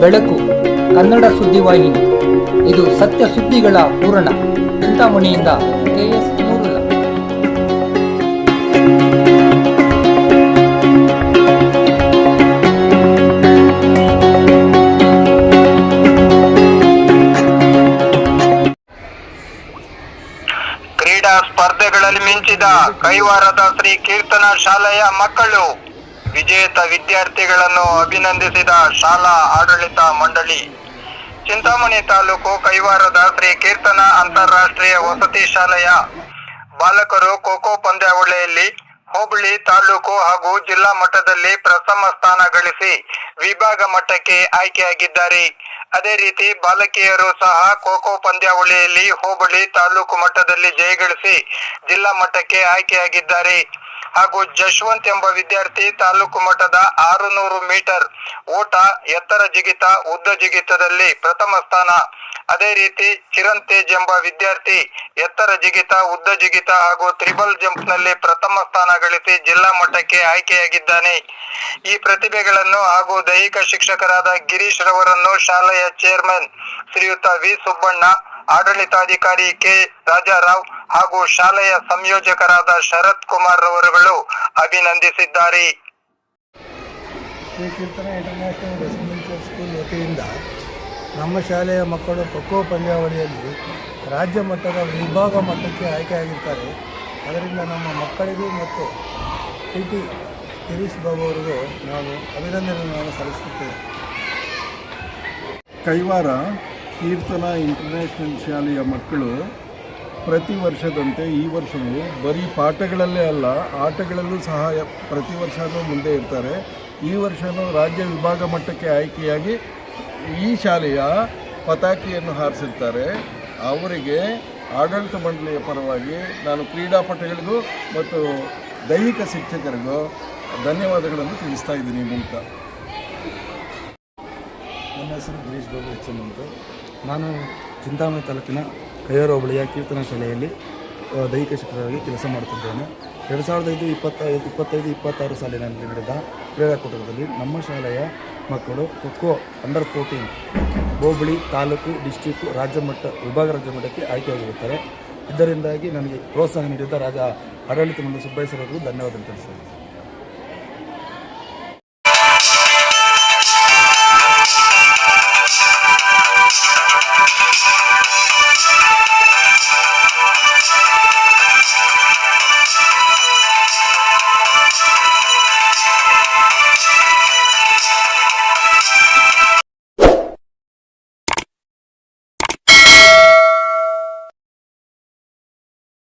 ಬೆಳಕು, ಕನ್ನಡ ಸುದ್ದಿವಾಹಿನಿ ಇದು ಸತ್ಯ ಸುದ್ದಿಗಳ ಪೂರಣ ಚಿಂತಾಮಣಿಯಿಂದ ಕೆಎಸ್ ಕ್ರೀಡಾ ಸ್ಪರ್ಧೆಗಳಲ್ಲಿ ಮಿಂಚಿದ ಕೈವಾರದ ಶ್ರೀ ಕೀರ್ತನ ಶಾಲೆಯ ಮಕ್ಕಳು. ವಿಜೇತ ವಿದ್ಯಾರ್ಥಿಗಳನ್ನು ಅಭಿನಂದಿಸಿದ ಶಾಲಾ ಆಡಳಿತ ಮಂಡಳಿ. ಚಿಂತಾಮಣಿ ತಾಲೂಕು ಕೈವಾರದ ಶ್ರೀ ಕೀರ್ತನ ಅಂತಾರಾಷ್ಟ್ರೀಯ ವಸತಿ ಶಾಲೆಯ ಬಾಲಕರು ಖೋಖೋ ಪಂದ್ಯಾವಳಿಯಲ್ಲಿ ಹೋಬಳಿ ತಾಲೂಕು ಹಾಗೂ ಜಿಲ್ಲಾ ಮಟ್ಟದಲ್ಲಿ ಪ್ರಥಮ ಸ್ಥಾನ ಗಳಿಸಿ ವಿಭಾಗ ಮಟ್ಟಕ್ಕೆ ಆಯ್ಕೆಯಾಗಿದ್ದಾರೆ. ಅದೇ ರೀತಿ ಬಾಲಕಿಯರು ಸಹ ಖೋಖೋ ಪಂದ್ಯಾವಳಿಯಲ್ಲಿ ಹೋಬಳಿ ತಾಲೂಕು ಮಟ್ಟದಲ್ಲಿ ಜಯಗಳಿಸಿ ಜಿಲ್ಲಾ ಮಟ್ಟಕ್ಕೆ ಆಯ್ಕೆಯಾಗಿದ್ದಾರೆ. ಹಾಗೂ ಜಶ್ವಂತ್ ಎಂಬ ವಿದ್ಯಾರ್ಥಿ ತಾಲೂಕು ಮಟ್ಟದ ಆರುನೂರು ಮೀಟರ್ ಓಟ ಎತ್ತರ ಜಿಗಿತ, ಉದ್ದ ಜಿಗಿತದಲ್ಲಿ ಪ್ರಥಮ ಸ್ಥಾನ. ಅದೇ ರೀತಿ ಚಿರಣ್ ತೇಜ್ ಎಂಬ ವಿದ್ಯಾರ್ಥಿ ಎತ್ತರ ಜಿಗಿತ, ಉದ್ದ ಜಿಗಿತ ಹಾಗೂ ತ್ರಿಬಲ್ ಜಂಪ್ನಲ್ಲಿ ಪ್ರಥಮ ಸ್ಥಾನ ಗಳಿಸಿ ಜಿಲ್ಲಾ ಮಟ್ಟಕ್ಕೆ ಆಯ್ಕೆಯಾಗಿದ್ದಾನೆ. ಈ ಪ್ರತಿಭೆಗಳನ್ನು ಹಾಗೂ ದೈಹಿಕ ಶಿಕ್ಷಕರಾದ ಗಿರೀಶ್ ರವರನ್ನು ಶಾಲೆಯ ಚೇರ್ಮನ್ ಶ್ರೀಯುತ ವಿ ಸುಬ್ಬಣ್ಣ, ಆಡಳಿತಾಧಿಕಾರಿ ಕೆ ರಾಜಾರಾವ್ ಹಾಗೂ ಶಾಲೆಯ ಸಂಯೋಜಕರಾದ ಶರತ್ ಕುಮಾರ್ ರವರುಗಳು ಅಭಿನಂದಿಸಿದ್ದಾರೆ. ಇಂಟರ್ನ್ಯಾಷನಲ್ ರೆಸಿಡೆನ್ಷಿಯಲ್ ಸ್ಕೂಲ್ ವತಿಯಿಂದ ನಮ್ಮ ಶಾಲೆಯ ಮಕ್ಕಳು ಖೋಖೋ ಪಂದ್ಯಾವಳಿಯಲ್ಲಿ ರಾಜ್ಯ ಮಟ್ಟದ ವಿಭಾಗ ಮಟ್ಟಕ್ಕೆ ಆಯ್ಕೆಯಾಗಿರ್ತಾರೆ. ಅದರಿಂದ ನಮ್ಮ ಮಕ್ಕಳಿಗೂ ಮತ್ತು ಪಿ ಟಿ ಗಿರೀಶ್ ಬಾಬು ಅವರಿಗೂ ನಾನು ಅಭಿನಂದನೆಗಳನ್ನು ಸಲ್ಲಿಸುತ್ತೇನೆ. ಕೈವಾರ ಕೀರ್ತನ ಇಂಟರ್ನ್ಯಾಷನಲ್ ಶಾಲೆಯ ಮಕ್ಕಳು ಪ್ರತಿ ವರ್ಷದಂತೆ ಈ ವರ್ಷವೂ ಬರೀ ಪಾಠಗಳಲ್ಲೇ ಅಲ್ಲ, ಆಟಗಳಲ್ಲೂ ಸಹ ಪ್ರತಿ ವರ್ಷವೂ ಮುಂದೆ ಇರ್ತಾರೆ. ಈ ವರ್ಷವೂ ರಾಜ್ಯ ವಿಭಾಗ ಮಟ್ಟಕ್ಕೆ ಆಯ್ಕೆಯಾಗಿ ಈ ಶಾಲೆಯ ಪತಾಕಿಯನ್ನು ಹಾರಿಸಿರ್ತಾರೆ. ಅವರಿಗೆ ಆಡಳಿತ ಮಂಡಳಿಯ ಪರವಾಗಿ ನಾನು ಕ್ರೀಡಾಪಟುಗಳಿಗೂ ಮತ್ತು ದೈಹಿಕ ಶಿಕ್ಷಕರಿಗೂ ಧನ್ಯವಾದಗಳನ್ನು ತಿಳಿಸ್ತಾ ಇದ್ದೀನಿ ಮೂಲಕ. ನನ್ನ ಹೆಸರು ಗಿರೀಶ್ ಬಾಬು ಎಚ್ ನಾನು ಚಿಂತಾಮಣಿ ತಾಲೂಕಿನ ಕೈಯಾರ ಹೋಬಳಿಯ ಕೀರ್ತನ ಶಾಲೆಯಲ್ಲಿ ದೈಹಿಕ ಶಿಕ್ಷಕರಾಗಿ ಕೆಲಸ ಮಾಡುತ್ತಿದ್ದೇನೆ. ಎರಡು ಸಾವಿರದ ಐದು ಇಪ್ಪತ್ತೈದು ಇಪ್ಪತ್ತೈದು, ಇಪ್ಪತ್ತಾರು ಸಾಲಿನಲ್ಲಿ ನಡೆದ ಕ್ರೀಡಾಕೂಟದಲ್ಲಿ ನಮ್ಮ ಶಾಲೆಯ ಮಕ್ಕಳು ಖೋಖೋ ಅಂಡರ್ ಫೋರ್ಟೀನ್ ಹೋಬಳಿ ತಾಲೂಕು ಡಿಸ್ಟಿಕ್ಕು ರಾಜ್ಯ ಮಟ್ಟ, ವಿಭಾಗ ರಾಜ್ಯ ಮಟ್ಟಕ್ಕೆ ಆಯ್ಕೆಯಾಗಿರುತ್ತಾರೆ. ಇದರಿಂದಾಗಿ ನನಗೆ ಪ್ರೋತ್ಸಾಹ ನೀಡಿದ ರಾಜ ಆಡಳಿತ ಮಂಡಳಿ ಸುಬ್ಬಯ್ಯ ಸರ್ ಅವರಿಗೂ ಧನ್ಯವಾದ ತಿಳಿಸ್ತೇನೆ